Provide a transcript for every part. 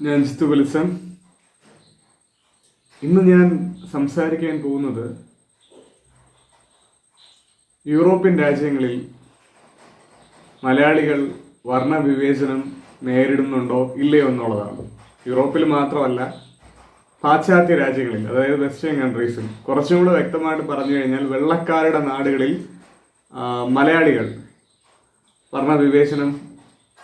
ഞാൻ ജിത്തു വത്സൻ ഇന്ന് ഞാൻ സംസാരിക്കാൻ പോകുന്നത് യൂറോപ്യൻ രാജ്യങ്ങളിൽ മലയാളികൾ വർണവിവേചനം നേരിടുന്നുണ്ടോ ഇല്ലയോ എന്നുള്ളതാണ്. യൂറോപ്പിൽ മാത്രമല്ല പാശ്ചാത്യ രാജ്യങ്ങളിൽ അതായത് വെസ്റ്റേൺ കൺട്രീസിൽ കുറച്ചും കൂടെ വ്യക്തമായിട്ട് പറഞ്ഞു കഴിഞ്ഞാൽ വെള്ളക്കാരുടെ നാടുകളിൽ മലയാളികൾ വർണവിവേചനം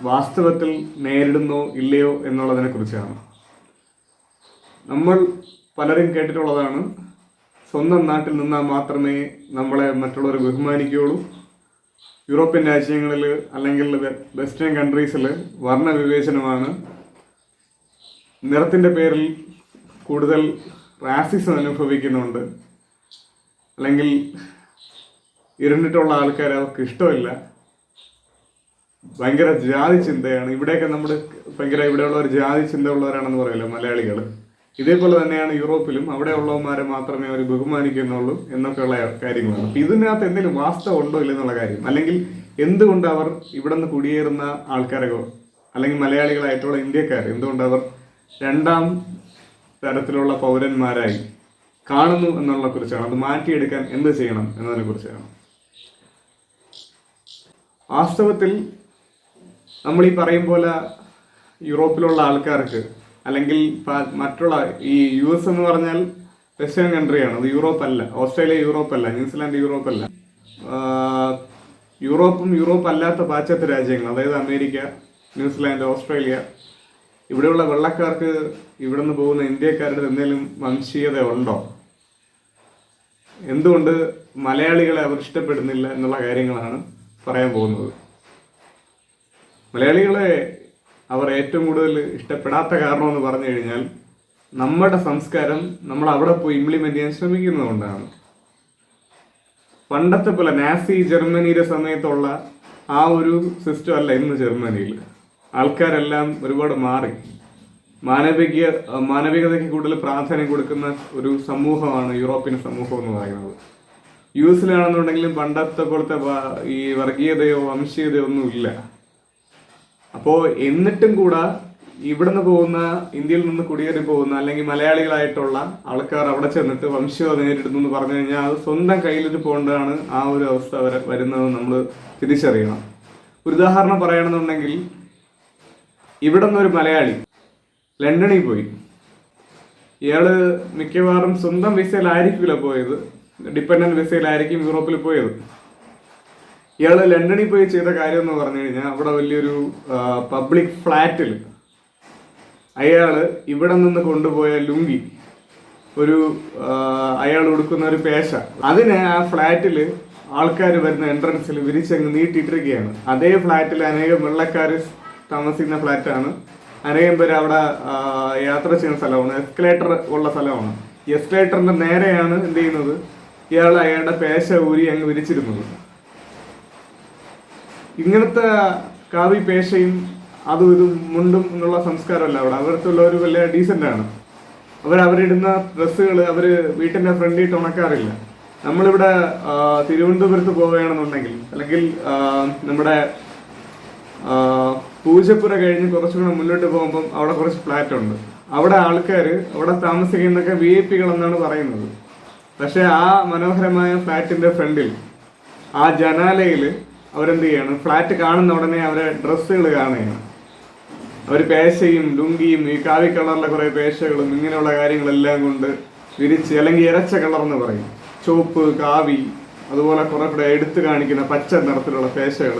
വാസ്തവത്തിൽ നേരിടുന്നോ ഇല്ലയോ എന്നുള്ളതിനെ കുറിച്ചാണ്. നമ്മൾ പലരും കേട്ടിട്ടുള്ളതാണ്. സ്വന്തം നാട്ടിൽ നിന്നാൽ മാത്രമേ നമ്മളെ മറ്റുള്ളവർ ബഹുമാനിക്കുകയുള്ളൂ. യൂറോപ്യൻ രാജ്യങ്ങളിൽ അല്ലെങ്കിൽ വെസ്റ്റേൺ കൺട്രീസിൽ വർണവിവേചനമാണ്. നിറത്തിന്റെ പേരിൽ കൂടുതൽ റാസിസം അനുഭവിക്കുന്നുണ്ട്. അല്ലെങ്കിൽ ഇരുന്നിട്ടുള്ള ആൾക്കാരെ അവർക്ക് ഇഷ്ടമില്ല. ഭയങ്കര ജാതി ചിന്തയാണ്. ഇവിടെയൊക്കെ നമ്മൾ ഭയങ്കര ഇവിടെയുള്ളവർ ജാതി ചിന്ത ഉള്ളവരാണെന്ന് പറയല്ലോ മലയാളികൾ ഇതേപോലെ തന്നെയാണ് യൂറോപ്പിലും അവിടെ ഉള്ളവന്മാരെ മാത്രമേ അവർ ബഹുമാനിക്കുന്നുള്ളൂ എന്നൊക്കെയുള്ള കാര്യങ്ങളാണ്. അപ്പൊ ഇതിനകത്ത് എന്തെങ്കിലും വാസ്തവം ഉണ്ടോ ഇല്ലെന്നുള്ള കാര്യം. അല്ലെങ്കിൽ എന്തുകൊണ്ട് അവർ ഇവിടെ നിന്ന് കുടിയേറുന്ന ആൾക്കാരെ അല്ലെങ്കിൽ മലയാളികളായിട്ടുള്ള ഇന്ത്യക്കാർ എന്തുകൊണ്ട് അവർ രണ്ടാം തരത്തിലുള്ള പൗരന്മാരായി കാണുന്നു എന്നുള്ള കുറിച്ചാണ്. അത് മാറ്റിയെടുക്കാൻ എന്ത് ചെയ്യണം എന്നതിനെ കുറിച്ചാണ് വാസ്തവത്തിൽ നമ്മൾ ഈ പറയും പോലെ യൂറോപ്പിലുള്ള ആൾക്കാർക്ക് അല്ലെങ്കിൽ മറ്റുള്ള ഈ യു എസ് എന്ന് പറഞ്ഞാൽ വെസ്റ്റേൺ കൺട്രിയാണ് അത് യൂറോപ്പ് അല്ല ഓസ്ട്രേലിയ യൂറോപ്പ് അല്ല ന്യൂസിലാൻഡ് യൂറോപ്പ് അല്ല യൂറോപ്പും യൂറോപ്പ് അല്ലാത്ത പാശ്ചാത്യ രാജ്യങ്ങൾ അതായത് അമേരിക്ക ന്യൂസിലാൻഡ് ഓസ്ട്രേലിയ ഇവിടെയുള്ള വെള്ളക്കാർക്ക് ഇവിടെ നിന്ന് പോകുന്ന ഇന്ത്യക്കാരുടെ എന്തെങ്കിലും വംശീയത ഉണ്ടോ? എന്തുകൊണ്ട് മലയാളികളെ അവർ ഇഷ്ടപ്പെടുന്നില്ല എന്നുള്ള കാര്യങ്ങളാണ് പറയാൻ പോകുന്നത്. മലയാളികളെ അവർ ഏറ്റവും കൂടുതൽ ഇഷ്ടപ്പെടാത്ത കാരണം എന്ന് പറഞ്ഞു കഴിഞ്ഞാൽ നമ്മുടെ സംസ്കാരം നമ്മൾ അവിടെ പോയി ഇംപ്ലിമെന്റ് ചെയ്യാൻ ശ്രമിക്കുന്നതുകൊണ്ടാണ് പണ്ടത്തെ പോലെ നാസി ജർമ്മനിയുടെ സമയത്തുള്ള ആ ഒരു സിസ്റ്റം അല്ല ഇന്ന് ജർമ്മനിയിൽ. ആൾക്കാരെല്ലാം ഒരുപാട് മാറി. മാനവിക മാനവികതയ്ക്ക് കൂടുതൽ പ്രാധാന്യം കൊടുക്കുന്ന ഒരു സമൂഹമാണ് യൂറോപ്യൻ സമൂഹം എന്ന് പറയുന്നത്. യു എസിലാണെന്നുണ്ടെങ്കിലും പണ്ടത്തെ പോലത്തെ ഈ വർഗീയതയോ വംശീയതയോ ഒന്നും ഇല്ല അപ്പോൾ എന്നിട്ടും കൂടെ ഇവിടുന്ന് പോകുന്ന ഇന്ത്യയിൽ നിന്ന് കുടിയേറി പോകുന്ന അല്ലെങ്കിൽ മലയാളികളായിട്ടുള്ള ആൾക്കാർ അവിടെ ചെന്നിട്ട് വംശീയത നേരിടുന്നു എന്ന് പറഞ്ഞു കഴിഞ്ഞാൽ അത് സ്വന്തം കയ്യിലിട്ട് പോകേണ്ടതാണ് ആ ഒരു അവസ്ഥ വരെ വരുന്നത് നമ്മൾ തിരിച്ചറിയണം. ഒരു ഉദാഹരണം പറയണമെന്നുണ്ടെങ്കിൽ ഇവിടെ നിന്നൊരു മലയാളി ലണ്ടനിൽ പോയി. ഇയാൾ മിക്കവാറും സ്വന്തം വിസയിലായിരിക്കില്ല പോയത്. ഡിപ്പെൻഡന്റ് വിസയിലായിരിക്കും യൂറോപ്പിൽ പോയത്. ഇയാൾ ലണ്ടനിൽ പോയി ചെയ്ത കാര്യം എന്ന് പറഞ്ഞു കഴിഞ്ഞാൽ അവിടെ വലിയൊരു പബ്ലിക് ഫ്ലാറ്റിൽ അയാൾ ഇവിടെ നിന്ന് കൊണ്ടുപോയ ലുങ്കി ഒരു അയാൾ ഉടുക്കുന്ന ഒരു പേശ. അതിന് ആ ഫ്ലാറ്റിൽ ആൾക്കാർ വരുന്ന എൻട്രൻസിൽ വിരിച്ചങ്ങ് നീട്ടിയിട്ടിരിക്കുകയാണ്. അതേ ഫ്ലാറ്റിൽ അനേകം വെള്ളക്കാർ താമസിക്കുന്ന ഫ്ലാറ്റാണ് അനേകം പേര് അവിടെ യാത്ര ചെയ്യുന്ന സ്ഥലമാണ്. എസ്കലേറ്റർ ഉള്ള സ്ഥലമാണ്. എസ്കലേറ്ററിന്റെ നേരെയാണ് എന്ത് ചെയ്യുന്നത്? ഇയാൾ അയാളുടെ പേശ ഊരി അങ്ങ് വിരിച്ചിരുന്നത് ഇങ്ങനത്തെ കാവി പേശയും അതും ഇതും മുണ്ടും എന്നുള്ള സംസ്കാരമല്ല അവിടെ. അവർക്കുള്ളവർ വലിയ ഡീസന്റ് ആണ്. അവർ അവരിടുന്ന ഡ്രസ്സുകൾ അവർ വീട്ടിന്റെ ഫ്രണ്ടിൽ ഉണക്കാറില്ല. നമ്മളിവിടെ തിരുവനന്തപുരത്ത് പോവുകയാണെന്നുണ്ടെങ്കിൽ അല്ലെങ്കിൽ നമ്മുടെ പൂജപ്പുര കഴിഞ്ഞ് കുറച്ചുകൂടെ മുന്നോട്ട് പോകുമ്പം അവിടെ കുറച്ച് ഫ്ലാറ്റ് ഉണ്ട്. അവിടെ ആൾക്കാർ അവിടെ താമസിക്കുന്നൊക്കെ വി ഐ പികൾ എന്നാണ് പറയുന്നത്. പക്ഷേ ആ മനോഹരമായ ഫ്ലാറ്റിന്റെ ഫ്രണ്ടിൽ ആ ജനാലയിൽ അവരെന്ത് ചെയ്യാണ് ഫ്ലാറ്റ് കാണുന്ന ഉടനെ അവരെ ഡ്രസ്സുകൾ കാണുകയാണ്. അവർ പേശയും ലുങ്കിയും ഈ കാവി കളറിലെ കുറേ പേശകളും ഇങ്ങനെയുള്ള കാര്യങ്ങളെല്ലാം കൊണ്ട് വിരിച്ച് അല്ലെങ്കിൽ ഇരച്ച കളർ എന്ന് പറയും. ചുവപ്പ് കാവി അതുപോലെ കുറെ കൂടെ എടുത്തു കാണിക്കുന്ന പച്ച നിറത്തിലുള്ള പേശകൾ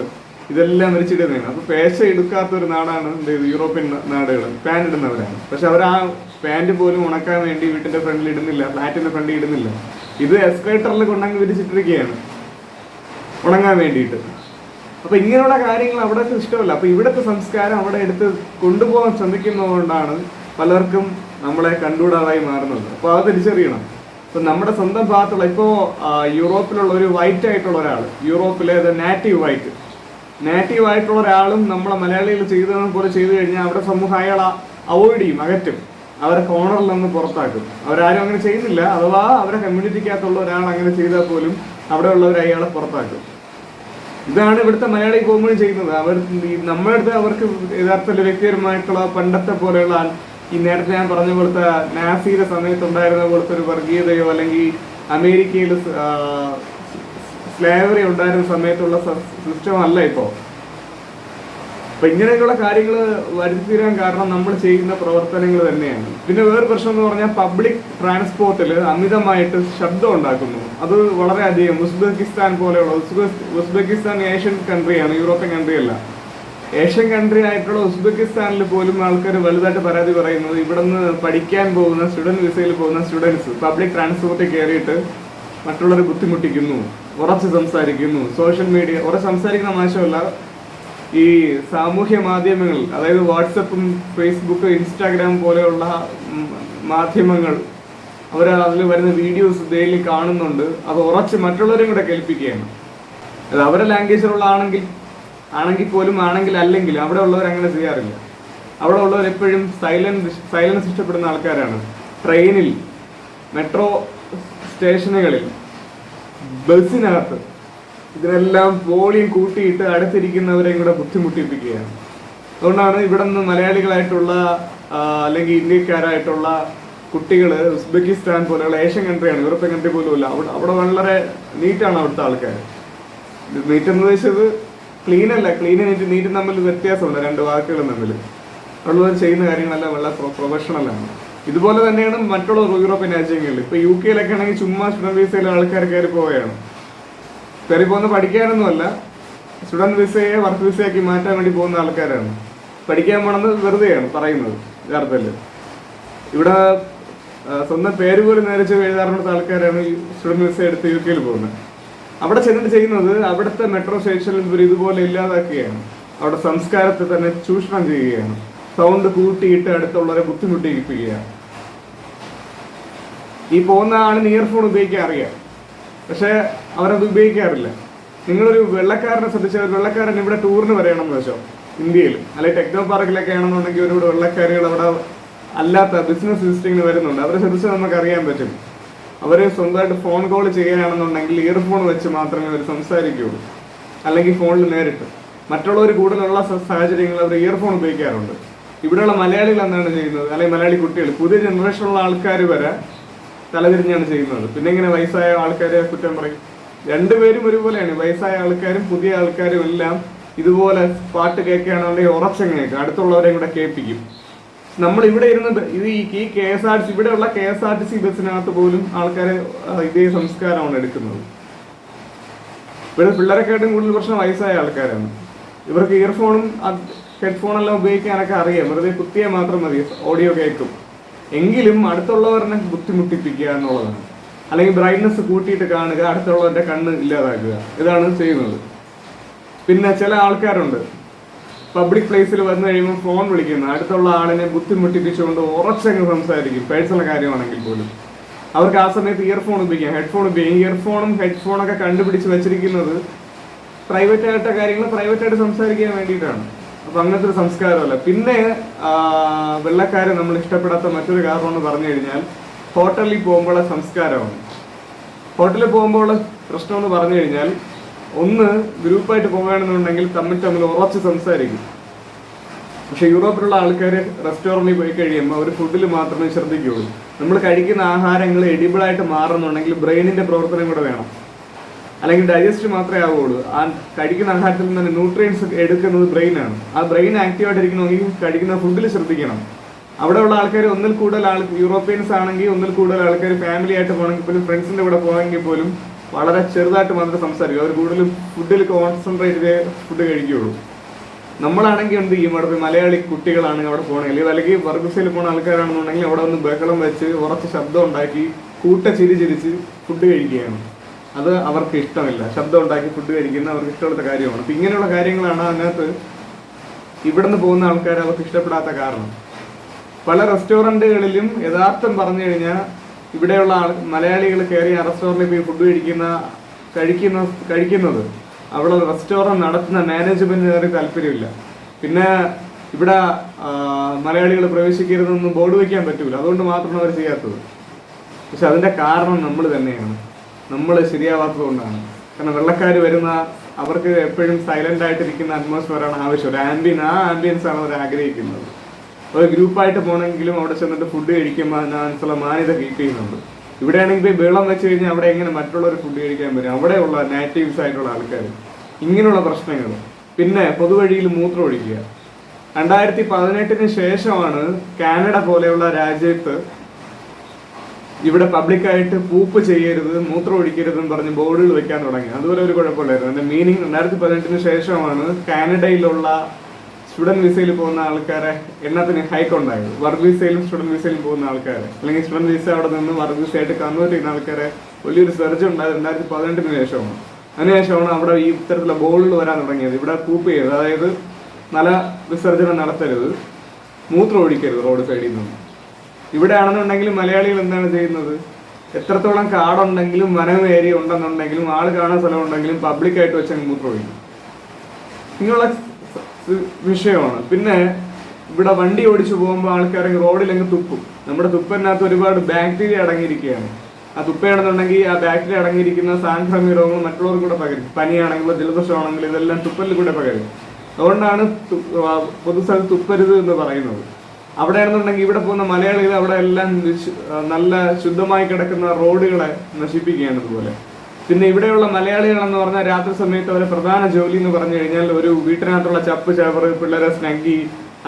ഇതെല്ലാം വിരിച്ചിടുന്നതാണ്. അപ്പോൾ പേശ എടുക്കാത്ത ഒരു നാടാണ് എന്ത് യൂറോപ്യൻ നാടുകൾ പാന്റ് ഇടുന്നവരാണ്. പക്ഷെ അവർ ആ പാന്റ് പോലും ഉണക്കാൻ വേണ്ടി വീട്ടിന്റെ ഫ്രണ്ടിൽ ഇടുന്നില്ല ഫ്ലാറ്റിന്റെ ഫ്രണ്ടിൽ ഇടുന്നില്ല. ഇത് എസ്കലേറ്ററിൽ കൊണ്ടങ്ങ് വിരിച്ചിട്ടിരിക്കുകയാണ്. ഉണങ്ങാൻ വേണ്ടിയിട്ട്. അപ്പൊ ഇങ്ങനെയുള്ള കാര്യങ്ങൾ അവിടെ ഇഷ്ടമല്ല. അപ്പോൾ ഇവിടുത്തെ സംസ്കാരം അവിടെ എടുത്ത് കൊണ്ടുപോകാൻ ശ്രമിക്കുന്നതുകൊണ്ടാണ് പലർക്കും നമ്മളെ കണ്ടുകൂടാതായി മാറുന്നത്. അപ്പോൾ അത് തിരിച്ചറിയണം. ഇപ്പം നമ്മുടെ സ്വന്തം ഭാഗത്തുള്ള ഇപ്പോ യൂറോപ്പിലുള്ള ഒരു വൈറ്റ് ആയിട്ടുള്ള ഒരാൾ യൂറോപ്പിലെ നാറ്റീവ് വൈറ്റ് നാറ്റീവ് ആയിട്ടുള്ള ഒരാളും നമ്മളെ മലയാളികൾ ചെയ്തതെന്ന് പോലെ ചെയ്തു കഴിഞ്ഞാൽ അവിടെ സമൂഹം അയാളെ അവോയ്ഡ് ചെയ്യും അകറ്റും. അവരെ കോണറിൽ നിന്ന് പുറത്താക്കും. അവരാരും അങ്ങനെ ചെയ്യുന്നില്ല. അഥവാ അവരെ കമ്മ്യൂണിറ്റിക്കകത്തുള്ള ഒരാൾ അങ്ങനെ ചെയ്താൽ പോലും അവിടെ ഉള്ളവർ അയാളെ പുറത്താക്കും. ഇതാണ് ഇവിടുത്തെ മലയാളി കോമഡി ചെയ്യുന്നത്. അവർ നമ്മളടുത്ത് അവർക്ക് യഥാർത്ഥ വ്യക്തിപരമായിട്ടുള്ള പണ്ടത്തെ പോലെയുള്ള ഈ നേരത്തെ ഞാൻ പറഞ്ഞ പോലത്തെ നാസിയുടെ സമയത്ത് ഉണ്ടായിരുന്ന പോലത്തെ ഒരു വർഗീയതയോ അല്ലെങ്കിൽ അമേരിക്കയിൽ സ്ലേവറി ഉണ്ടായിരുന്ന സമയത്തുള്ള സിസ്റ്റം അല്ല ഇപ്പോൾ അപ്പൊ ഇങ്ങനെയൊക്കെയുള്ള കാര്യങ്ങൾ വരുത്തി തീരാൻ കാരണം നമ്മൾ ചെയ്യുന്ന പ്രവർത്തനങ്ങൾ തന്നെയാണ്. പിന്നെ വേറെ പ്രശ്നം എന്ന് പറഞ്ഞാൽ പബ്ലിക് ട്രാൻസ്പോർട്ടിൽ അമിതമായിട്ട് ശബ്ദം ഉണ്ടാക്കുന്നു. അത് വളരെ വളരെയധികം ഉസ്ബെക്കിസ്ഥാൻ പോലെയുള്ള ഉസ്ബെ- ഉസ്ബെക്കിസ്ഥാൻ ഏഷ്യൻ കൺട്രിയാണ് യൂറോപ്യൻ കൺട്രി അല്ല ഏഷ്യൻ കൺട്രി ആയിട്ടുള്ള ഉസ്ബെക്കിസ്ഥാനിൽ പോലും ആൾക്കാർ വലുതായിട്ട് പരാതി പറയുന്നത് ഇവിടെ നിന്ന് പഠിക്കാൻ പോകുന്ന സ്റ്റുഡന്റ് വിസയിൽ പോകുന്ന സ്റ്റുഡൻസ് പബ്ലിക് ട്രാൻസ്പോർട്ടിൽ കയറിയിട്ട് മറ്റുള്ളവരെ ബുദ്ധിമുട്ടിക്കുന്നു ഉറച്ച് സംസാരിക്കുന്നു സോഷ്യൽ മീഡിയ ഉറച്ച് സംസാരിക്കുന്ന മോശമല്ല ഈ സാമൂഹ്യ മാധ്യമങ്ങൾ അതായത് വാട്സപ്പും ഫേസ്ബുക്കും ഇൻസ്റ്റാഗ്രാം പോലെയുള്ള മാധ്യമങ്ങൾ അവർ അതിൽ വരുന്ന വീഡിയോസ് ഡെയിലി കാണുന്നുണ്ട്. അത് ഉറച്ച് മറ്റുള്ളവരെയും കൂടെ കേൾപ്പിക്കുകയാണ്. അത് അവരുടെ ലാംഗ്വേജിലുള്ള ആണെങ്കിൽ ആണെങ്കിൽ പോലും ആണെങ്കിൽ അല്ലെങ്കിൽ അവിടെ ഉള്ളവർ അങ്ങനെ ചെയ്യാറില്ല. അവിടെ ഉള്ളവർ എപ്പോഴും സൈലൻസ് സൈലൻസ് ഇഷ്ടപ്പെടുന്ന ആൾക്കാരാണ്. ട്രെയിനിൽ മെട്രോ സ്റ്റേഷനുകളിൽ ബസ്സിനകത്ത് ഇതിനെല്ലാം വോളിയം കൂട്ടിയിട്ട് അടുത്തിരിക്കുന്നവരെയും കൂടെ ബുദ്ധിമുട്ടിപ്പിക്കുകയാണ്. അതുകൊണ്ടാണ് ഇവിടെ നിന്ന് മലയാളികളായിട്ടുള്ള അല്ലെങ്കിൽ ഇന്ത്യക്കാരായിട്ടുള്ള കുട്ടികൾ ഉസ്ബെക്കിസ്ഥാൻ പോലെയുള്ള ഏഷ്യൻ കൺട്രിയാണ് യൂറോപ്യൻ കൺട്രി പോലും ഇല്ല. അവിടെ അവിടെ വളരെ നീറ്റാണ് അവിടുത്തെ ആൾക്കാർ നീറ്റ് എന്ന് ഉദ്ദേശിച്ചത് ക്ലീൻ അല്ല. ക്ലീൻ നീറ്റ് നീറ്റും തമ്മിൽ വ്യത്യാസമുണ്ട് രണ്ട് വാക്കുകളും തമ്മിൽ. അവിടെ ചെയ്യുന്ന കാര്യങ്ങളെല്ലാം വളരെ പ്രൊഫഷണലാണ് ഇതുപോലെ തന്നെയാണ് മറ്റുള്ള യൂറോപ്യൻ രാജ്യങ്ങളിൽ. ഇപ്പൊ യു കെയിലൊക്കെ ആണെങ്കിൽ ചുമ്മാ സ്റ്റുഡന്റ് വീസയിലെ ആൾക്കാർ കയറി പോവുകയാണ്. കയറി പോകുന്ന പഠിക്കാനൊന്നുമല്ല. സ്റ്റുഡന്റ് വിസയെ വർക്ക് വിസയാക്കി മാറ്റാൻ വേണ്ടി പോകുന്ന ആൾക്കാരാണ്. പഠിക്കാൻ പോണെന്ന് വെറുതെയാണ് പറയുന്നത് യഥാർത്ഥത്തിൽ ഇവിടെ സ്വന്തം പേര് പോലും നേരിച്ച് എഴുതാറുള്ള ആൾക്കാരാണ് ഈ സ്റ്റുഡന്റ് വിസ എടുത്ത് യു കെയിൽ പോകുന്നത്. അവിടെ ചെന്നിട്ട് ചെയ്യുന്നത് അവിടുത്തെ മെട്രോ സ്റ്റേഷനിൽ ഇവർ ഇതുപോലെ ഇല്ലാതാക്കുകയാണ്. അവിടെ സംസ്കാരത്തെ തന്നെ ചൂഷണം ചെയ്യുകയാണ്. സൗണ്ട് കൂട്ടിയിട്ട് അടുത്തുള്ളവരെ ബുദ്ധിമുട്ടിപ്പിക്കുകയാണ്. ഈ പോകുന്ന ആളിന് ഇയർഫോൺ ഉപയോഗിക്കാൻ അറിയാം. പക്ഷെ അവരത് ഉപയോഗിക്കാറില്ല. നിങ്ങളൊരു വെള്ളക്കാരനെ ശ്രദ്ധിച്ചാൽ ഒരു വെള്ളക്കാരൻ ഇവിടെ ടൂറിന് വരെയാണെന്ന് വെച്ചോ ഇന്ത്യയിൽ. അല്ലെങ്കിൽ ടെക്നോ പാർക്കിലൊക്കെ ആണെന്നുണ്ടെങ്കിൽ ഒരുപാട് വെള്ളക്കാരികൾ അവിടെ അല്ലാത്ത ബിസിനസ് വിസിറ്റിങ്ങിന് വരുന്നുണ്ട്. അവരെ ശ്രദ്ധിച്ചാൽ നമുക്ക് അറിയാൻ പറ്റും. അവർ സ്വന്തമായിട്ട് ഫോൺ കോൾ ചെയ്യാനാണെന്നുണ്ടെങ്കിൽ ഇയർഫോൺ വെച്ച് മാത്രമേ അവർ സംസാരിക്കുകയുള്ളൂ. അല്ലെങ്കിൽ ഫോണിൽ നേരിട്ട്. മറ്റുള്ളവർ കൂടുതലുള്ള സാഹചര്യങ്ങൾ അവർ ഇയർഫോൺ ഉപയോഗിക്കാറുണ്ട്. ഇവിടെയുള്ള മലയാളികൾ എന്താണ് ചെയ്യുന്നത്? അല്ലെങ്കിൽ മലയാളി കുട്ടികൾ പുതിയ ജനറേഷനുള്ള ആൾക്കാർ വരെ തലതിരിഞ്ഞാണ് ചെയ്യുന്നത്. പിന്നെ ഇങ്ങനെ വയസ്സായ ആൾക്കാരെ കുറ്റം പറയും. രണ്ടുപേരും ഒരുപോലെയാണ്. വയസ്സായ ആൾക്കാരും പുതിയ ആൾക്കാരും എല്ലാം ഇതുപോലെ പാട്ട് കേൾക്കുകയാണെന്നുണ്ടെങ്കിൽ ഉറച്ചങ്ങ് കേൾക്കാം അടുത്തുള്ളവരെയും കൂടെ കേൾപ്പിക്കും. നമ്മൾ ഇവിടെ ഇരുന്ന് ഇത് ഈ K S R T C ഇവിടെയുള്ള K S R T C ബസ്സിനകത്ത് പോലും ആൾക്കാരെ ഇതേ സംസ്കാരമാണ് എടുക്കുന്നത്. ഇവിടെ പിള്ളേരെക്കാട്ടും കൂടുതൽ പ്രശ്നം വയസ്സായ ആൾക്കാരാണ്. ഇവർക്ക് ഇയർഫോണും ഹെഡ്ഫോണെല്ലാം ഉപയോഗിക്കാനൊക്കെ അറിയാം. വെറുതെ കുത്തിയാൽ മാത്രം മതി ഓഡിയോ കേൾക്കും. എങ്കിലും അടുത്തുള്ളവരെ ബുദ്ധിമുട്ടിപ്പിക്കുക എന്നുള്ളതാണ്. അല്ലെങ്കിൽ ബ്രൈറ്റ്നസ് കൂട്ടിയിട്ട് കാണുക അടുത്തുള്ളവരുടെ കണ്ണ് ഇല്ലാതാക്കുക. ഇതാണ് ചെയ്യുന്നത്. പിന്നെ ചില ആൾക്കാരുണ്ട്. പബ്ലിക് പ്ലേസിൽ വന്നു കഴിയുമ്പോൾ ഫോൺ വിളിക്കുന്നു. അടുത്തുള്ള ആളിനെ ബുദ്ധിമുട്ടിപ്പിച്ചുകൊണ്ട് ഉറച്ചങ്ങ് സംസാരിക്കും. പേഴ്സണൽ കാര്യമാണെങ്കിൽ പോലും. അവർക്ക് ആ സമയത്ത് ഇയർഫോൺ ഉപയോഗിക്കാം. ഹെഡ്ഫോൺ ഉപയോഗിക്കും. ഇയർഫോണും ഹെഡ്ഫോണൊക്കെ കണ്ടുപിടിച്ച് വെച്ചിരിക്കുന്നത് പ്രൈവറ്റ് ആയിട്ട കാര്യങ്ങൾ പ്രൈവറ്റ് ആയിട്ട് സംസാരിക്കാൻ വേണ്ടിയിട്ടാണ്. അപ്പൊ അങ്ങനത്തെ ഒരു സംസ്കാരമല്ല. പിന്നെ വെള്ളക്കാരെ നമ്മൾ ഇഷ്ടപ്പെടാത്ത മറ്റൊരു കാരണം എന്ന് പറഞ്ഞു കഴിഞ്ഞാൽ ഹോട്ടലിൽ പോകുമ്പോഴുള്ള സംസ്കാരമാണ്. ഹോട്ടലിൽ പോകുമ്പോഴുള്ള പ്രശ്നം എന്ന് പറഞ്ഞു കഴിഞ്ഞാൽ ഒന്ന് ഗ്രൂപ്പായിട്ട് പോകുകയാണെന്നുണ്ടെങ്കിൽ തമ്മിൽ തമ്മിൽ ഉറച്ച് സംസാരിക്കും. പക്ഷെ യൂറോപ്പിലുള്ള ആൾക്കാർ റെസ്റ്റോറന്റിൽ പോയി കഴിയുമ്പോൾ അവർ ഫുഡിൽ മാത്രമേ ശ്രദ്ധിക്കുകയുള്ളൂ. നമ്മൾ കഴിക്കുന്ന ആഹാരങ്ങൾ എഡിബിളായിട്ട് മാറുന്നുണ്ടെങ്കിൽ ബ്രെയിനിന്റെ പ്രവർത്തനം കൂടെ വേണം. അല്ലെങ്കിൽ ഡൈജസ്റ്റ് മാത്രമേ ആവുള്ളൂ ആ കഴിക്കുന്ന ആഹാരത്തിൽ നിന്ന് ന്യൂട്രിയൻസ് എടുക്കുന്നത് ബ്രെയിനാണ് ആ ബ്രെയിൻ ആക്റ്റീവ് ഈ കഴിക്കുന്ന ഫുഡിൽ ശ്രദ്ധിക്കണം. അവിടെ ഉള്ള ആൾക്കാർ ഒന്നിൽ കൂടുതൽ ആൾ യൂറോപ്യൻസ് ആണെങ്കിൽ ഒന്നിൽ കൂടുതൽ ആൾക്കാർ ഫാമിലി ആയിട്ട് പോകണമെങ്കിൽ പോലും ഫ്രണ്ട്സിന്റെ കൂടെ പോകണമെങ്കിൽ പോലും വളരെ ചെറുതായിട്ട് മാത്രമേ സംസാരിക്കൂ. അവർ കൂടുതലും ഫുഡിൽ കോൺസെൻട്രേറ്റ് ചെയ്ത് ഫുഡ് കഴിക്കുകയുള്ളൂ. നമ്മളാണെങ്കിൽ എന്ത് ചെയ്യും? അവിടെ മലയാളി കുട്ടികളാണെങ്കിൽ അവിടെ പോകണമെങ്കിൽ അല്ലെങ്കിൽ വർഗസയിൽ പോകുന്ന ആൾക്കാരാണെന്നുണ്ടെങ്കിൽ അവിടെ ഒന്ന് ബഹളം വെച്ച് ഉറച്ച് ശബ്ദം ഉണ്ടാക്കി കൂട്ട ചിരി ചിരിച്ച് ഫുഡ് കഴിക്കുകയാണ്. അത് അവർക്ക് ഇഷ്ടമില്ല. ശബ്ദം ഉണ്ടാക്കി ഫുഡ് കഴിക്കുന്ന അവർക്ക് ഇഷ്ടമുള്ള കാര്യമാണ്. അപ്പൊ ഇങ്ങനെയുള്ള കാര്യങ്ങളാണ് അതിനകത്ത് ഇവിടുന്ന് പോകുന്ന ആൾക്കാർ അവർക്ക് ഇഷ്ടപ്പെടാത്ത കാരണം. പല റെസ്റ്റോറന്റുകളിലും യഥാർത്ഥം പറഞ്ഞു കഴിഞ്ഞാൽ ഇവിടെയുള്ള ആൾ മലയാളികൾ കയറി ആ റെസ്റ്റോറന്റിൽ പോയി ഫുഡ് കഴിക്കുന്ന കഴിക്കുന്ന കഴിക്കുന്നത്. അവിടെ റെസ്റ്റോറന്റ് നടത്തുന്ന മാനേജ്മെന്റിന് കയറി താല്പര്യമില്ല. പിന്നെ ഇവിടെ മലയാളികൾ പ്രവേശിക്കരുതെന്ന് ബോർഡ് വയ്ക്കാൻ പറ്റൂല. അതുകൊണ്ട് മാത്രമാണ് അവർ ചെയ്യാത്തത്. പക്ഷെ അതിന്റെ കാരണം നമ്മൾ തന്നെയാണ്. നമ്മൾ ശരിയാവാത്തത് കൊണ്ടാണ് കാരണം വെള്ളക്കാർ വരുന്ന അവർക്ക് എപ്പോഴും സൈലന്റ് ആയിട്ടിരിക്കുന്ന അറ്റ്മോസ്ഫിയറാണ് ആവശ്യം. ഒരു ആംബിയൻ ആ ആംബിയൻസ് ആണ് അവർ ആഗ്രഹിക്കുന്നത്. ഒരു ഗ്രൂപ്പായിട്ട് പോകണമെങ്കിലും അവിടെ ചെന്നിട്ട് ഫുഡ് കഴിക്കുമ്പോൾ അതിനനുസരിച്ചുള്ള മാന്യത കീപ്പ് ചെയ്യുന്നുണ്ട് ഇവിടെയാണെങ്കിൽ വെള്ളം വെച്ച് കഴിഞ്ഞാൽ അവിടെ എങ്ങനെ മറ്റുള്ളവർ ഫുഡ് കഴിക്കാൻ പറ്റും അവിടെയുള്ള നാറ്റീവ്സ് ആയിട്ടുള്ള ആൾക്കാർ ഇങ്ങനെയുള്ള പ്രശ്നങ്ങൾ. പിന്നെ പൊതുവഴിയിൽ മൂത്രം ഒഴിക്കുക. രണ്ടായിരത്തി പതിനെട്ടിന് ശേഷമാണ് കാനഡ പോലെയുള്ള രാജ്യത്ത് ഇവിടെ പബ്ലിക്കായിട്ട് പൂപ്പ് ചെയ്യരുത് മൂത്രം ഒഴിക്കരുത് എന്ന് പറഞ്ഞ് ബോർഡുകൾ വെക്കാൻ തുടങ്ങി. അതുപോലെ ഒരു കുഴപ്പമില്ലായിരുന്നു. എന്റെ മീനിങ് രണ്ടായിരത്തി പതിനെട്ടിന് ശേഷമാണ് കാനഡയിലുള്ള സ്റ്റുഡന്റ് വിസയിൽ പോകുന്ന ആൾക്കാരെ എണ്ണത്തിന് ഹൈക്ക് ഉണ്ടായത്. വർക്ക് വിസയിലും സ്റ്റുഡന്റ് വിസയിലും പോകുന്ന ആൾക്കാരെ. അല്ലെങ്കിൽ സ്റ്റുഡന്റ് വിസ അവിടെ നിന്ന് വർക്ക് വിസ ആയിട്ട് കൺവേർട്ട് ചെയ്യുന്ന ആൾക്കാരെ വലിയൊരു സെർജ് ഉണ്ടായത് രണ്ടായിരത്തി പതിനെട്ടിന് ശേഷമാണ്. അതിനുശേഷമാണ് അവിടെ ഈ ഇത്തരത്തിലുള്ള ബോളുകൾ വരാൻ തുടങ്ങിയത്. ഇവിടെ പൂപ്പ് ചെയ്യരുത്. അതായത് നല്ല വിസർജനം നടത്തരുത്. മൂത്രം ഒഴിക്കരുത് റോഡ് സൈഡിൽ നിന്ന്. ഇവിടെ ആണെന്നുണ്ടെങ്കിൽ മലയാളികൾ എന്താണ് ചെയ്യുന്നത്? എത്രത്തോളം കാടുണ്ടെങ്കിലും വനം ഏരിയ ഉണ്ടെന്നുണ്ടെങ്കിലും ആൾ കാണാൻ സ്ഥലം ഉണ്ടെങ്കിലും പബ്ലിക്കായിട്ട് വെച്ച് അങ്ങ് മൂത്രം ഇങ്ങനെയുള്ള വിഷയമാണ്. പിന്നെ ഇവിടെ വണ്ടി ഓടിച്ചു പോകുമ്പോൾ ആൾക്കാരെ റോഡിലങ്ങ് തുപ്പും. നമ്മുടെ തുപ്പനകത്ത് ഒരുപാട് ബാക്ടീരിയ അടങ്ങിയിരിക്കുകയാണ്. ആ തുപ്പയാണെന്നുണ്ടെങ്കിൽ ആ ബാക്ടീരിയ അടങ്ങിയിരിക്കുന്ന സാംക്രമിക രോഗങ്ങൾ മറ്റുള്ളവർ കൂടെ പകരും. പനിയാണെങ്കിലും ജലദോഷമാണെങ്കിലും ഇതെല്ലാം തുപ്പലിൽ കൂടെ പകരും. അതുകൊണ്ടാണ് പൊതുസ്ഥലത്ത് തുപ്പരുത് എന്ന് പറയുന്നത്. അവിടെ ആണെന്നുണ്ടെങ്കിൽ ഇവിടെ പോകുന്ന മലയാളികൾ അവിടെ എല്ലാം നല്ല ശുദ്ധമായി കിടക്കുന്ന റോഡുകളെ നശിപ്പിക്കുകയാണ് ഇതുപോലെ. പിന്നെ ഇവിടെയുള്ള മലയാളികൾ എന്ന് പറഞ്ഞാൽ രാത്രി സമയത്ത് അവരെ പ്രധാന ജോലി എന്ന് പറഞ്ഞു കഴിഞ്ഞാൽ ഒരു വീട്ടിനകത്തുള്ള ചപ്പ് ചവറ് പിള്ളേരെ സ്നഗ്ഗി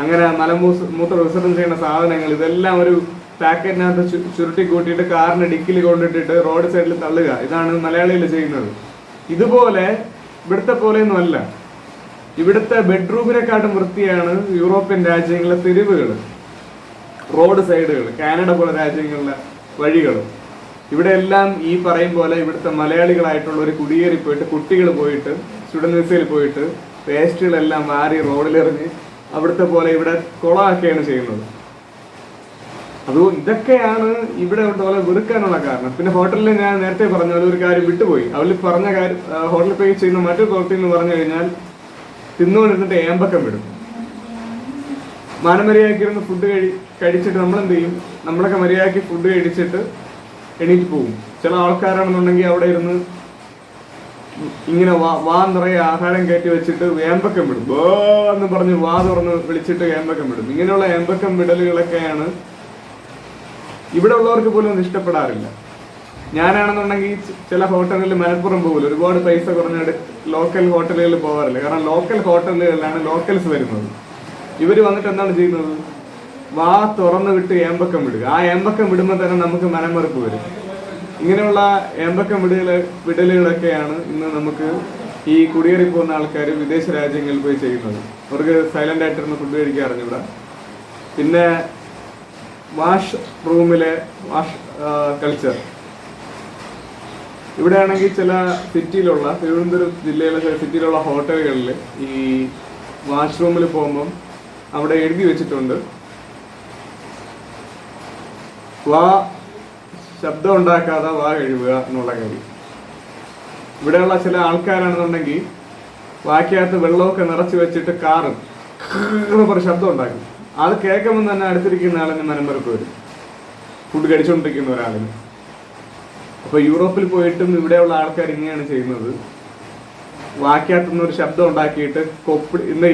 അങ്ങനെ മലമൂസ് മൂത്ര വിസർജനം ചെയ്യുന്ന സാധനങ്ങൾ ഇതെല്ലാം ഒരു പാക്കറ്റിനകത്ത് ചുരുട്ടി കൂട്ടിയിട്ട് കാറിന് ഡിക്കിൽ കൊണ്ടിട്ടിട്ട് റോഡ് സൈഡിൽ തള്ളുക. ഇതാണ് മലയാളികൾ ചെയ്യുന്നത്. ഇതുപോലെ ഇവിടുത്തെ പോലെയൊന്നും അല്ല. ഇവിടുത്തെ ബെഡ്റൂമിനെക്കാട്ടും വൃത്തിയാണ് യൂറോപ്യൻ രാജ്യങ്ങളിലെ തെരുവുകൾ. റോഡ് സൈഡുകൾ കാനഡ പോലെ രാജ്യങ്ങളിലെ വഴികൾ ഇവിടെ എല്ലാം ഈ പറയും പോലെ ഇവിടുത്തെ മലയാളികളായിട്ടുള്ള ഒരു കുടിയേറി പോയിട്ട് കുട്ടികൾ പോയിട്ട് സ്റ്റുഡന്റ് വിസയിൽ പോയിട്ട് വേസ്റ്റുകളെല്ലാം മാറി റോഡിലെറിഞ്ഞ് അവിടുത്തെ പോലെ ഇവിടെ കുളമാക്കുകയാണ് ചെയ്യുന്നത്. അത് ഇതൊക്കെയാണ് ഇവിടെ പോലെ വെറുക്കാനുള്ള കാരണം. പിന്നെ ഹോട്ടലിൽ ഞാൻ നേരത്തെ പറഞ്ഞ ഒരു കാര്യം വിട്ടുപോയി. അവരിൽ പറഞ്ഞ കാര്യം ഹോട്ടലിൽ പോയി ചെയ്യുന്ന മറ്റൊരു പ്രവൃത്തി എന്ന് പറഞ്ഞു കഴിഞ്ഞാൽ തിന്നുകൊണ്ടിരുന്നിട്ട് ഏമ്പക്കം വിടും. മാനമര്യാദയ്ക്ക് ഇരുന്ന് ഫുഡ് കഴി കഴിച്ചിട്ട് നമ്മൾ എന്ത് ചെയ്യും നമ്മളൊക്കെ മര്യാദയ്ക്ക് ഫുഡ് കഴിച്ചിട്ട് എണീറ്റ് പോകും. ചില ആൾക്കാരാണെന്നുണ്ടെങ്കിൽ അവിടെ ഇരുന്ന് ഇങ്ങനെ വാ വാ നിറയെ ആഹാരം കയറ്റി വെച്ചിട്ട് വേമ്പക്കം വിടും. ബോ എന്ന് പറഞ്ഞ് വാ തുറന്ന് വിളിച്ചിട്ട് വേമ്പക്കം വിടും. ഇങ്ങനെയുള്ള വേമ്പക്കം വിടലുകളൊക്കെയാണ് ഇവിടെ ഉള്ളവർക്ക് പോലും അത് ഇഷ്ടപ്പെടാറില്ല. ഞാനാണെന്നുണ്ടെങ്കിൽ ചില ഹോട്ടലുകളിൽ മലപ്പുറം പോകില്ല ഒരുപാട് പൈസ കുറഞ്ഞ ലോക്കൽ ഹോട്ടലുകളിൽ പോകാറില്ല കാരണം ലോക്കൽ ഹോട്ടലുകളിലാണ് ലോക്കൽസ് വരുന്നത്. ഇവർ വന്നിട്ട് എന്താണ് ചെയ്യുന്നത്? വാ തുറന്നു വിട്ട് ഏമ്പക്കം വിടുക. ആ ഏമ്പക്കം വിടുമ്പോൾ തന്നെ നമുക്ക് മനമറുപ്പ് വരും. ഇങ്ങനെയുള്ള ഏമ്പക്കം വിടൽ വിടലുകളൊക്കെയാണ് ഇന്ന് നമുക്ക് ഈ കുടിയേറി പോകുന്ന ആൾക്കാർ വിദേശ രാജ്യങ്ങളിൽ പോയി ചെയ്യുന്നത്. അവർക്ക് സൈലന്റ് ആയിട്ടിരുന്ന് ഫുഡ് കഴിക്കാൻ അറിഞ്ഞൂടാ പിന്നെ വാഷ് റൂമിലെ വാഷ് കൾച്ചർ ഇവിടെ ആണെങ്കിൽ ചില സിറ്റിയിലുള്ള തിരുവനന്തപുരം ജില്ലയിലെ ചില സിറ്റിയിലുള്ള ഹോട്ടലുകളിൽ ഈ വാഷ്റൂമിൽ പോകുമ്പം അവിടെ എഴുതി വെച്ചിട്ടുണ്ട്. വാ ശബ്ദം ഉണ്ടാക്കാതെ വാ കഴിവുക എന്നുള്ള കാര്യം. ഇവിടെയുള്ള ചില ആൾക്കാരാണെന്നുണ്ടെങ്കിൽ വാക്കകത്ത് വെള്ളമൊക്കെ നിറച്ച് വെച്ചിട്ട് കാറ് എന്ന് ശബ്ദം ഉണ്ടാക്കും. അത് കേൾക്കുമ്പോൾ തന്നെ അടുത്തിരിക്കുന്ന ആളിന് മനംവരപ്പ് വരും. ഫുഡ് കഴിച്ചുകൊണ്ടിരിക്കുന്ന ഒരാളിന്. അപ്പോൾ യൂറോപ്പിൽ പോയിട്ടും ഇവിടെയുള്ള ആൾക്കാർ ഇങ്ങനെയാണ് ചെയ്യുന്നത്. വാക്കകത്തുനിന്ന് ഒരു ശബ്ദം ഉണ്ടാക്കിയിട്ട് കൊപ്പി എന്ത്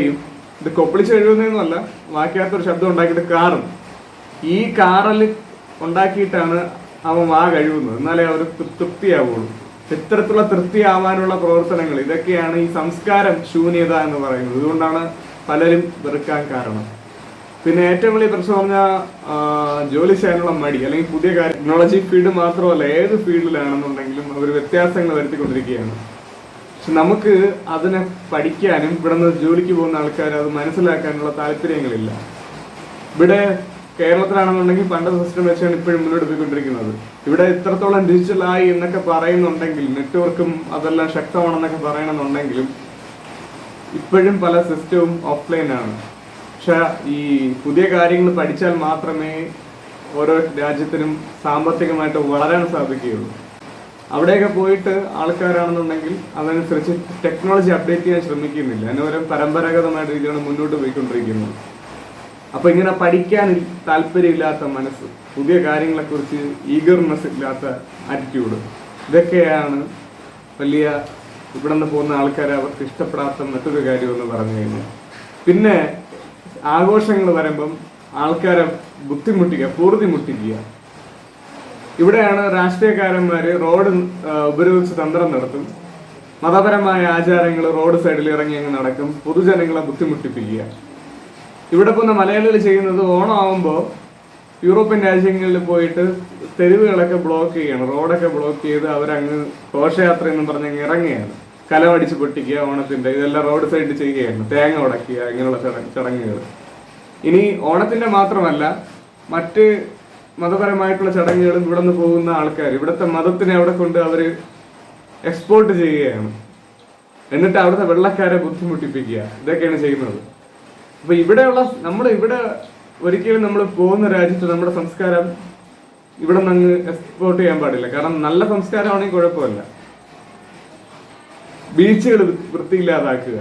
ഇത് കൊപ്പിളിച്ച് എഴുതുന്നതെന്നല്ല വാക്കിയാത്തൊരു ശബ്ദം ഉണ്ടാക്കിയിട്ട് കാറും. ഈ കാറൽ ഉണ്ടാക്കിയിട്ടാണ് അവൻ വാ കഴിവുന്നത് എന്നാലേ അവർ തൃപ്തിയാവുള്ളൂ. ഇത്തരത്തിലുള്ള തൃപ്തിയാവാനുള്ള പ്രവർത്തനങ്ങൾ ഇതൊക്കെയാണ് ഈ സംസ്കാരം ശൂന്യത എന്ന് പറയുന്നത്. ഇതുകൊണ്ടാണ് പലരും വെറുക്കാൻ കാരണം. പിന്നെ ഏറ്റവും വലിയ പ്രശ്നം പറഞ്ഞാൽ ജോലി ചെയ്യാനുള്ള മടി അല്ലെങ്കിൽ പുതിയ കാര്യം. ടെക്നോളജി ഫീൽഡ് മാത്രമല്ല ഏത് ഫീൽഡിലാണെന്നുണ്ടെങ്കിലും അവർ വ്യത്യാസങ്ങൾ വരുത്തിക്കൊണ്ടിരിക്കുകയാണ്. പക്ഷെ നമുക്ക് അതിനെ പഠിക്കാനും ഇവിടെ നിന്ന് ജോലിക്ക് പോകുന്ന ആൾക്കാർ അത് മനസ്സിലാക്കാനുള്ള താല്പര്യങ്ങളില്ല. ഇവിടെ കേരളത്തിലാണെന്നുണ്ടെങ്കിൽ പണ്ടത്തെ സിസ്റ്റം വെച്ചാണ് ഇപ്പോഴും മുന്നോട്ട് പോയിക്കൊണ്ടിരിക്കുന്നത്. ഇവിടെ ഇത്രത്തോളം ഡിജിറ്റലായി എന്നൊക്കെ പറയുന്നുണ്ടെങ്കിൽ നെറ്റ്വർക്കും അതെല്ലാം ശക്തമാണെന്നൊക്കെ പറയണമെന്നുണ്ടെങ്കിലും ഇപ്പോഴും പല സിസ്റ്റവും ഓഫ്ലൈൻ ആണ്. പക്ഷെ ഈ പുതിയ കാര്യങ്ങൾ പഠിച്ചാൽ മാത്രമേ ഓരോ രാജ്യത്തിനും സാമ്പത്തികമായിട്ട് വളരാൻ സാധിക്കുകയുള്ളൂ. അവിടെയൊക്കെ പോയിട്ട് ആൾക്കാരാണെന്നുണ്ടെങ്കിൽ അതനുസരിച്ച് ടെക്നോളജി അപ്ഡേറ്റ് ചെയ്യാൻ ശ്രമിക്കുന്നില്ല. അതിനോരം പരമ്പരാഗതമായ രീതിയിലാണ് മുന്നോട്ട് പോയിക്കൊണ്ടിരിക്കുന്നത്. അപ്പൊ ഇങ്ങനെ പഠിക്കാൻ താല്പര്യമില്ലാത്ത മനസ്സ് പുതിയ കാര്യങ്ങളെക്കുറിച്ച് ഈഗർനെസ് ഇല്ലാത്ത ആറ്റിറ്റ്യൂഡ് ഇതൊക്കെയാണ് വലിയ ഇവിടെ നിന്ന് പോകുന്ന ആൾക്കാരെ അവർക്ക് ഇഷ്ടപ്പെടാത്ത മറ്റൊരു കാര്യം എന്ന് പറഞ്ഞു കഴിഞ്ഞാൽ. പിന്നെ ആഘോഷങ്ങൾ വരുമ്പം ആൾക്കാരെ ബുദ്ധിമുട്ടിക്കുക പൂർത്തി മുട്ടിക്കുക ഇവിടെയാണ് രാഷ്ട്രീയക്കാരന്മാര് റോഡ് ഉപരോധിച്ച് തന്ത്രം നടത്തും. മതപരമായ ആചാരങ്ങൾ റോഡ് സൈഡിൽ ഇറങ്ങി അങ്ങ് നടക്കും. പൊതുജനങ്ങളെ ബുദ്ധിമുട്ടിപ്പിക്കുക. ഇവിടെ പോകുന്ന മലയാളികൾ ചെയ്യുന്നത് ഓണം ആവുമ്പോൾ യൂറോപ്യൻ രാജ്യങ്ങളിൽ പോയിട്ട് തെരുവുകളൊക്കെ ബ്ലോക്ക് ചെയ്യണം. റോഡൊക്കെ ബ്ലോക്ക് ചെയ്ത് അവരങ്ങ് ഘോഷയാത്ര എന്ന് പറഞ്ഞ് അങ്ങ് ഇറങ്ങുകയാണ്. കലമടിച്ച് പൊട്ടിക്കുക ഓണത്തിന്റെ ഇതെല്ലാം റോഡ് സൈഡിൽ ചെയ്യുകയാണ്. തേങ്ങ ഉടക്കുക ഇങ്ങനെയുള്ള ചട- ചടങ്ങുകൾ ഇനി ഓണത്തിന്റെ മാത്രമല്ല മറ്റ് മതപരമായിട്ടുള്ള ചടങ്ങുകളും ഇവിടെ നിന്ന് പോകുന്ന ആൾക്കാർ ഇവിടുത്തെ മതത്തിനെ അവിടെ കൊണ്ട് അവർ എക്സ്പോർട്ട് ചെയ്യുകയാണ്. എന്നിട്ട് അവിടുത്തെ വെള്ളക്കാരെ ബുദ്ധിമുട്ടിപ്പിക്കുക. ഇതൊക്കെയാണ് ചെയ്യുന്നത്. അപ്പൊ ഇവിടെയുള്ള നമ്മൾ ഇവിടെ ഒരിക്കലും നമ്മൾ പോകുന്ന രാജ്യത്ത് നമ്മുടെ സംസ്കാരം ഇവിടെ നിന്ന് അങ്ങ് എക്സ്പോർട്ട് ചെയ്യാൻ പാടില്ല. കാരണം നല്ല സംസ്കാരമാണെങ്കിൽ കുഴപ്പമില്ല. ബീച്ചുകൾ വൃത്തിയില്ലാതാക്കുക.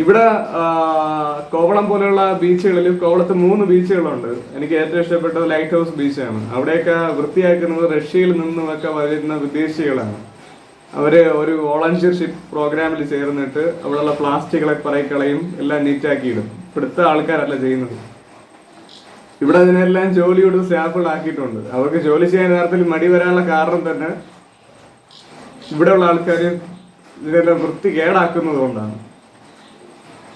ഇവിടെ കോവളം പോലെയുള്ള ബീച്ചുകളിൽ കോവളത്ത് മൂന്ന് ബീച്ചുകളുണ്ട്. എനിക്ക് ഏറ്റവും ഇഷ്ടപ്പെട്ടത് ലൈറ്റ് ഹൗസ് ബീച്ചാണ് അവിടെയൊക്കെ വൃത്തിയാക്കുന്നത് റഷ്യയിൽ നിന്നുമൊക്കെ വരുന്ന വിദേശികളാണ്. അവർ ഒരു വോളണ്ടിയർഷിപ്പ് പ്രോഗ്രാമിൽ ചേർന്നിട്ട് അവിടെയുള്ള പ്ലാസ്റ്റിക്കുകളെ പറയിക്കളയും എല്ലാം നീറ്റാക്കിയിടും ഇവിടുത്തെ ആൾക്കാരല്ല ചെയ്യുന്നത്. ഇവിടെ അതിനെല്ലാം ജോലി കൊടുത്ത് സ്റ്റാഫുകളാക്കിയിട്ടുണ്ട് അവർക്ക് ജോലി ചെയ്യാൻ നേരത്തിൽ മടി വരാനുള്ള കാരണം തന്നെ ഇവിടെയുള്ള ആൾക്കാർ ഇതിനെല്ലാം വൃത്തി കേടാക്കുന്നത് കൊണ്ടാണ്.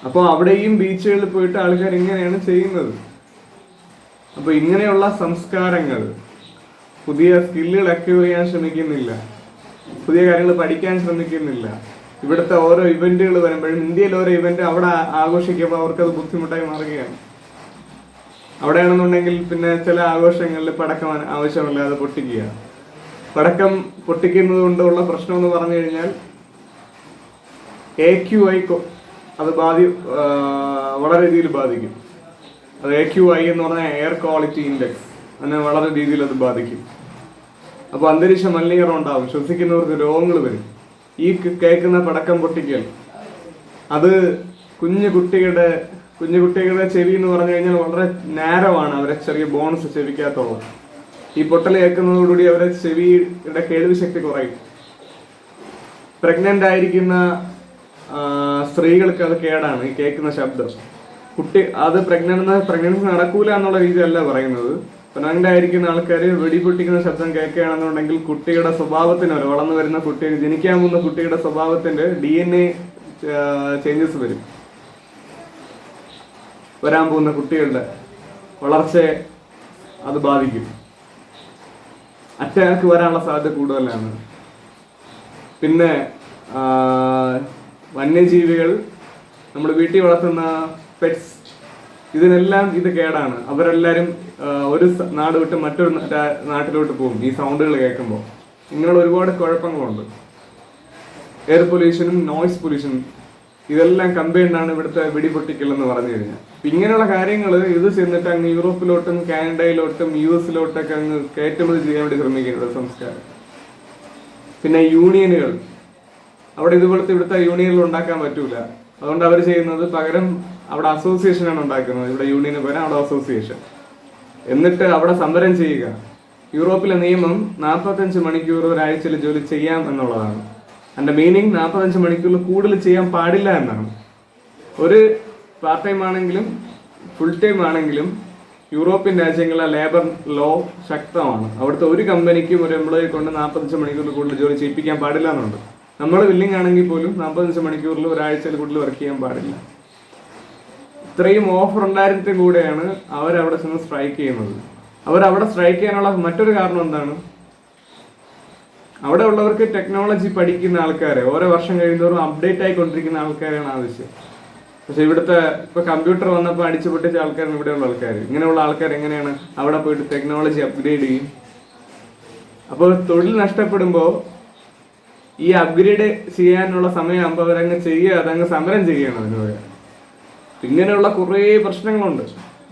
അപ്പോൾ അവിടെയും ബീച്ചുകളിൽ പോയിട്ട് ആൾക്കാർ ഇങ്ങനെയാണ് ചെയ്യുന്നത്. അപ്പൊ ഇങ്ങനെയുള്ള സംസ്കാരങ്ങൾ പുതിയ സ്കില്ലുകൾ അക്യൂർ ചെയ്യാൻ ശ്രമിക്കുന്നില്ല. പുതിയ കാര്യങ്ങൾ പഠിക്കാൻ ശ്രമിക്കുന്നില്ല. ഇവിടുത്തെ ഓരോ ഇവന്റുകൾ വരുമ്പോഴും ഇന്ത്യയിൽ ഓരോ ഇവന്റ് അവിടെ ആഘോഷിക്കുമ്പോൾ ആഘോഷിക്കുമ്പോൾ അവർക്കത് ബുദ്ധിമുട്ടായി മാറുകയാണ്. അവിടെയാണെന്നുണ്ടെങ്കിൽ പിന്നെ ചില ആഘോഷങ്ങളിൽ പടക്കം ആവശ്യമില്ലാതെ പൊട്ടിക്കുക. പടക്കം പൊട്ടിക്കുന്നത് കൊണ്ടുള്ള പ്രശ്നം എന്ന് പറഞ്ഞു കഴിഞ്ഞാൽ എ ക്യു ഐ അത് ബാധി വളരെ രീതിയിൽ ബാധിക്കും. അത് എ ക്യു ഐ എന്ന് പറഞ്ഞ എയർ ക്വാളിറ്റി ഇൻഡെക്സ് അങ്ങനെ വളരെ രീതിയിൽ അത് ബാധിക്കും. അപ്പോൾ അന്തരീക്ഷ മലിനീകരണം ഉണ്ടാവും. ശ്വസിക്കുന്നവർക്ക് രോഗങ്ങൾ വരും. ഈ കേൾക്കുന്ന പടക്കം പൊട്ടിക്കൽ. അത് കുഞ്ഞു കുട്ടികളുടെ കുഞ്ഞു കുട്ടികളുടെ ചെവി എന്ന് പറഞ്ഞു കഴിഞ്ഞാൽ വളരെ നേരമാണ് അവരെ ചെറിയ ബോണസ് ചെവിക്കകത്തുള്ളത്. ഈ പൊട്ടൽ കേൾക്കുന്നതോടുകൂടി അവരെ ചെവിയുടെ കേൾവി ശക്തി കുറയും. പ്രഗ്നന്റ് ആയിരിക്കുന്ന സ്ത്രീകൾക്ക് അത് കേടാണ് ഈ കേൾക്കുന്ന ശബ്ദം. കുട്ടി അത് പ്രഗ്നന്റ് പ്രഗ്നൻസി നടക്കൂല എന്നുള്ള രീതിയല്ല പറയുന്നത്. പ്രഗ്നന്റ് ആയിരിക്കുന്ന ആൾക്കാർ വെടിപൊട്ടിക്കുന്ന ശബ്ദം കേൾക്കുകയാണെന്നുണ്ടെങ്കിൽ കുട്ടിയുടെ സ്വഭാവത്തിന് വളർന്നു വരുന്ന കുട്ടി ജനിക്കാൻ പോകുന്ന കുട്ടിയുടെ സ്വഭാവത്തിന്റെ ഡി എൻ എ ചേഞ്ചസ് വരും. വരാൻ പോകുന്ന കുട്ടികളുടെ വളർച്ചയെ അത് ബാധിക്കും. അറ്റാക്ക് വരാനുള്ള സാധ്യത കൂടുതലാണ്. പിന്നെ വന്യജീവികൾ നമ്മൾ വീട്ടിൽ വളർത്തുന്ന പെറ്റ്സ് ഇതിനെല്ലാം ഇത് കേടാണ്. അവരെല്ലാരും ഒരു നാട് വിട്ട് മറ്റൊരു നാട്ടിലോട്ട് പോകും ഈ സൗണ്ടുകൾ കേൾക്കുമ്പോൾ. ഇങ്ങനെയുള്ള ഒരുപാട് കുഴപ്പങ്ങളുണ്ട്. എയർ പൊല്യൂഷനും നോയ്സ് പൊല്യൂഷനും ഇതെല്ലാം കമ്പൈൻഡാണ് ഇവിടുത്തെ വെടിപൊട്ടിക്കൽ എന്ന് പറഞ്ഞു കഴിഞ്ഞാൽ. ഇങ്ങനെയുള്ള കാര്യങ്ങൾ ഇത് ചെന്നിട്ട് അങ്ങ് യൂറോപ്പിലോട്ടും കാനഡയിലോട്ടും യു എസിലോട്ടൊക്കെ അങ്ങ് കയറ്റുമതി ചെയ്യാൻ വേണ്ടി ശ്രമിക്കുന്നത് സംസ്കാരം. പിന്നെ യൂണിയനുകൾ. അവിടെ ഇതുപോലത്തെ ഇവിടുത്തെ യൂണിയനിൽ ഉണ്ടാക്കാൻ പറ്റൂല. അതുകൊണ്ട് അവർ ചെയ്യുന്നത് പകരം അവിടെ അസോസിയേഷൻ ആണ് ഉണ്ടാക്കുന്നത്. ഇവിടെ യൂണിയന് പകരം അവിടെ അസോസിയേഷൻ എന്നിട്ട് അവിടെ സമരം ചെയ്യുക. യൂറോപ്പിലെ നിയമം നാൽപ്പത്തഞ്ച് മണിക്കൂർ ഒരാഴ്ചയിൽ ജോലി ചെയ്യാം എന്നുള്ളതാണ്. അതിന്റെ മീനിങ് നാൽപ്പത്തഞ്ച് മണിക്കൂറിൽ കൂടുതൽ ചെയ്യാൻ പാടില്ല എന്നാണ്. ഒരു പാർട്ട് ടൈം ആണെങ്കിലും ഫുൾ ടൈം ആണെങ്കിലും യൂറോപ്യൻ രാജ്യങ്ങളിലെ ലേബർ ലോ ശക്തമാണ്. അവിടുത്തെ ഒരു കമ്പനിക്കും ഒരു എംപ്ലോയി കൊണ്ട് നാൽപ്പത്തഞ്ച് മണിക്കൂറിൽ കൂടുതൽ ജോലി ചെയ്യിപ്പിക്കാൻ പാടില്ല എന്നുണ്ട്. നമ്മൾ വില്ലിംഗ് ആണെങ്കിൽ പോലും നാൽപ്പത്തഞ്ച് മണിക്കൂറിൽ ഒരാഴ്ചയിൽ കൂടുതൽ വർക്ക് ചെയ്യാൻ പാടില്ല. ഇത്രയും ഓഫർ ഉണ്ടായിരുന്നിട്ട് കൂടെയാണ് അവരവിടെ ചെന്ന് സ്ട്രൈക്ക് ചെയ്യുന്നത്. അവരവിടെ സ്ട്രൈക്ക് ചെയ്യാനുള്ള മറ്റൊരു കാരണം എന്താണ്? അവിടെ ഉള്ളവർക്ക് ടെക്നോളജി പഠിക്കുന്ന ആൾക്കാരെ ഓരോ വർഷം കഴിയുന്നവരും അപ്ഡേറ്റ് ആയിക്കൊണ്ടിരിക്കുന്ന ആൾക്കാരാണ് ആവശ്യം. പക്ഷെ ഇവിടുത്തെ ഇപ്പൊ കമ്പ്യൂട്ടർ വന്നപ്പോൾ അടിച്ചു പൊട്ടിച്ച ആൾക്കാരാണ് ഇവിടെയുള്ള ആൾക്കാർ ഇങ്ങനെയുള്ള ആൾക്കാർ എങ്ങനെയാണ് അവിടെ പോയിട്ട് ടെക്നോളജി അപ്ഗ്രേഡ് ചെയ്യും? അപ്പോൾ തൊഴിൽ നഷ്ടപ്പെടുമ്പോൾ ഈ അപ്ഗ്രേഡ് ചെയ്യാനുള്ള സമയമാകുമ്പോൾ അവരങ്ങ് ചെയ്യുക അതങ്ങ് സമരം ചെയ്യണം അതിനോട് ഇങ്ങനെയുള്ള കുറേ പ്രശ്നങ്ങളുണ്ട്.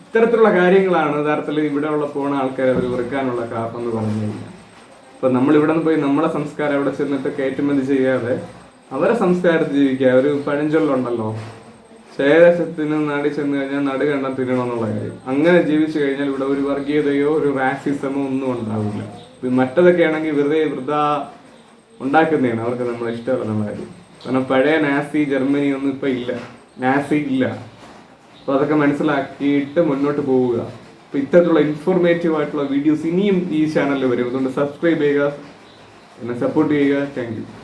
ഇത്തരത്തിലുള്ള കാര്യങ്ങളാണ് യഥാർത്ഥത്തിൽ ഇവിടെ ഉള്ള പോണ ആൾക്കാർ അവർ വെറുക്കാനുള്ള കാരണം എന്ന് പറഞ്ഞു കഴിഞ്ഞാൽ ഇപ്പൊ നമ്മൾ ഇവിടെ നിന്ന് പോയി നമ്മുടെ സംസ്കാരം അവിടെ ചെന്നിട്ട് കയറ്റുമതി ചെയ്യാതെ അവരെ സംസ്കാരത്തിൽ ജീവിക്കുക. ഒരു പഴഞ്ചൊല്ലുണ്ടല്ലോ. ശേഷത്തിന് നാടി ചെന്ന് കഴിഞ്ഞാൽ നടു കണ്ടാൽ തിന്നണം എന്നുള്ള കാര്യം. അങ്ങനെ ജീവിച്ചു കഴിഞ്ഞാൽ ഇവിടെ ഒരു വർഗീയതയോ ഒരു റാസിസമോ ഒന്നും ഉണ്ടാവില്ല. മറ്റതൊക്കെ ആണെങ്കിൽ വെറുതെ വൃതാ ഉണ്ടാക്കുന്നതാണ്. അവർക്ക് നമ്മളെ ഇഷ്ടമുള്ള നമ്മളെ കാരണം പഴയ നാസി ജർമ്മനി ഒന്നും ഇപ്പൊ ഇല്ല. നാസി ഇല്ല. അപ്പൊ അതൊക്കെ മനസ്സിലാക്കിയിട്ട് മുന്നോട്ട് പോവുക. അപ്പൊ ഇത്തരത്തിലുള്ള ഇൻഫോർമേറ്റീവ് ആയിട്ടുള്ള വീഡിയോസ് ഇനിയും ഈ ചാനലിൽ വരും. അതുകൊണ്ട് സബ്സ്ക്രൈബ് ചെയ്യുക. എന്നെ സപ്പോർട്ട് ചെയ്യുക. താങ്ക്